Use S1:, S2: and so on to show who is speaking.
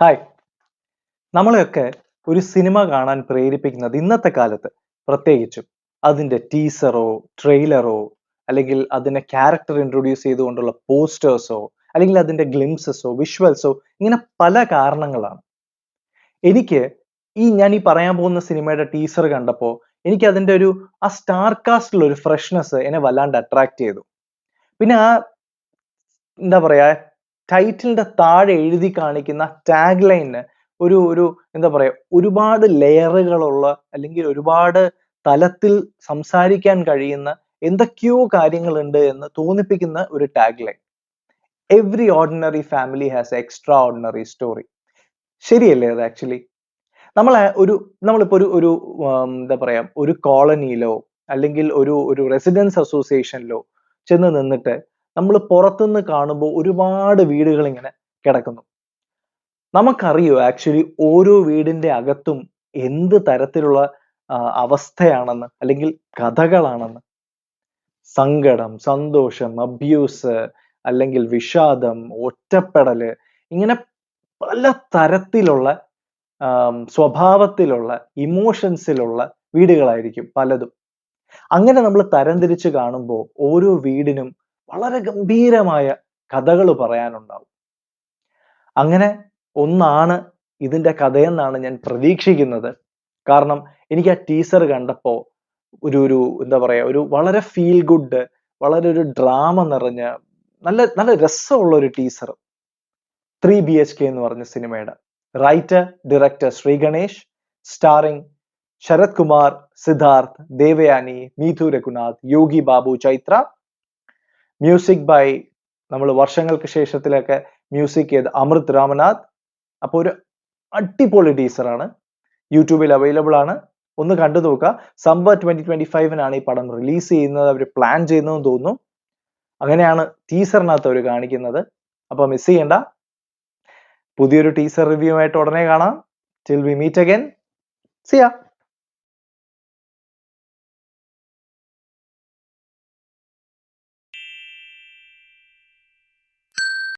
S1: Hi നമ്മളെയൊക്കെ ഒരു cinema കാണാൻ പ്രേരിപ്പിക്കുന്നത് ഇന്നത്തെ കാലത്ത്. പ്രത്യേകിച്ചും അതിന്റെ ടീസറോ ട്രെയിലറോ അല്ലെങ്കിൽ അതിനെ ക്യാരക്ടർ ഇൻട്രൊഡ്യൂസ് ചെയ്തുകൊണ്ടുള്ള പോസ്റ്റേഴ്സോ അല്ലെങ്കിൽ അതിന്റെ ഗ്ലിംസസോ വിഷ്വൽസോ ഇങ്ങനെ പല കാരണങ്ങളാണ്. എനിക്ക് ഈ ഞാൻ ഈ പറയാൻ പോകുന്ന സിനിമയുടെ ടീസർ കണ്ടപ്പോൾ എനിക്ക് അതിന്റെ ഒരു ആ സ്റ്റാർ കാസ്റ്റിലുള്ള ഒരു ഫ്രഷ്നെസ് എന്നെ വല്ലാണ്ട് അട്രാക്ട് ചെയ്തു. പിന്നെ ആ എന്താ പറയാ ടൈറ്റിലിന്റെ താഴെ എഴുതി കാണിക്കുന്ന ടാഗ് ലൈനിന് ഒരു ഒരു എന്താ പറയാ ഒരുപാട് ലെയറുകളുള്ള അല്ലെങ്കിൽ ഒരുപാട് തലത്തിൽ സംസാരിക്കാൻ കഴിയുന്ന എന്തൊക്കെയോ കാര്യങ്ങളുണ്ട് എന്ന് തോന്നിപ്പിക്കുന്ന ഒരു tag line every ordinary family has extraordinary story ശരിയല്ലേ അത് ആക്ച്വലി നമ്മൾ ഒരു നമ്മളിപ്പോ ഒരു ഒരു എന്താ പറയാ ഒരു കോളനിയിലോ അല്ലെങ്കിൽ ഒരു ഒരു റെസിഡൻസ് അസോസിയേഷനിലോ ചെന്ന് നിന്നിട്ട് നമ്മൾ പുറത്തുനിന്ന് കാണുമ്പോൾ ഒരുപാട് വീടുകൾ ഇങ്ങനെ കിടക്കുന്നു. നമുക്കറിയോ ആക്ച്വലി ഓരോ വീടിന്റെ അകത്തും എന്ത് തരത്തിലുള്ള അവസ്ഥയാണെന്ന്? അല്ലെങ്കിൽ കഥകളാണെന്ന്? സങ്കടം സന്തോഷം അബ്യൂസ് അല്ലെങ്കിൽ വിഷാദം ഒറ്റപ്പെടൽ ഇങ്ങനെ പല തരത്തിലുള്ള സ്വഭാവത്തിലുള്ള ഇമോഷൻസിലുള്ള വീടുകളായിരിക്കും പലതും. അങ്ങനെ നമ്മൾ തരംതിരിച്ച് കാണുമ്പോൾ ഓരോ വീടിനും വളരെ ഗംഭീരമായ കഥകൾ പറയാനുണ്ടാവും. അങ്ങനെ ഒന്നാണ് ഇതിന്റെ കഥയെന്നാണ് ഞാൻ പ്രതീക്ഷിക്കുന്നത്. കാരണം എനിക്ക് ആ ടീസർ കണ്ടപ്പോ ഒരു ഒരു എന്താ പറയാ ഒരു വളരെ ഫീൽ ഗുഡ് വളരെ ഒരു ഡ്രാമ നിറഞ്ഞ നല്ല നല്ല രസമുള്ള ഒരു teaser three B H K എന്ന് പറഞ്ഞ സിനിമയുടെ. Writer director Sri Ganesh starring Sarath Kumar Siddharth Devayani Meethu Raghunath Yogi Babu Chaithra music by നമ്മൾ വർഷങ്ങൾക്ക് ശേഷത്തിലൊക്കെ മ്യൂസിക് ചെയ്ത് അമൃത് രാമനാഥ്. അപ്പോൾ ഒരു അടിപൊളി ടീസറാണ് യൂട്യൂബിൽ അവൈലബിൾ ആണ്. ഒന്ന് കണ്ടു നോക്കുക. സമ്പർ ട്വന്റി ട്വന്റി ഫൈവിനാണ് ഈ പടം റിലീസ് ചെയ്യുന്നത്. അവർ പ്ലാൻ ചെയ്യുന്നതെന്ന് തോന്നുന്നു. അങ്ങനെയാണ് ടീസറിനകത്ത് അവർ കാണിക്കുന്നത്. അപ്പൊ മിസ് ചെയ്യണ്ട. പുതിയൊരു ടീസർ റിവ്യൂ ആയിട്ട് ഉടനെ കാണാം. Till we meet again see ya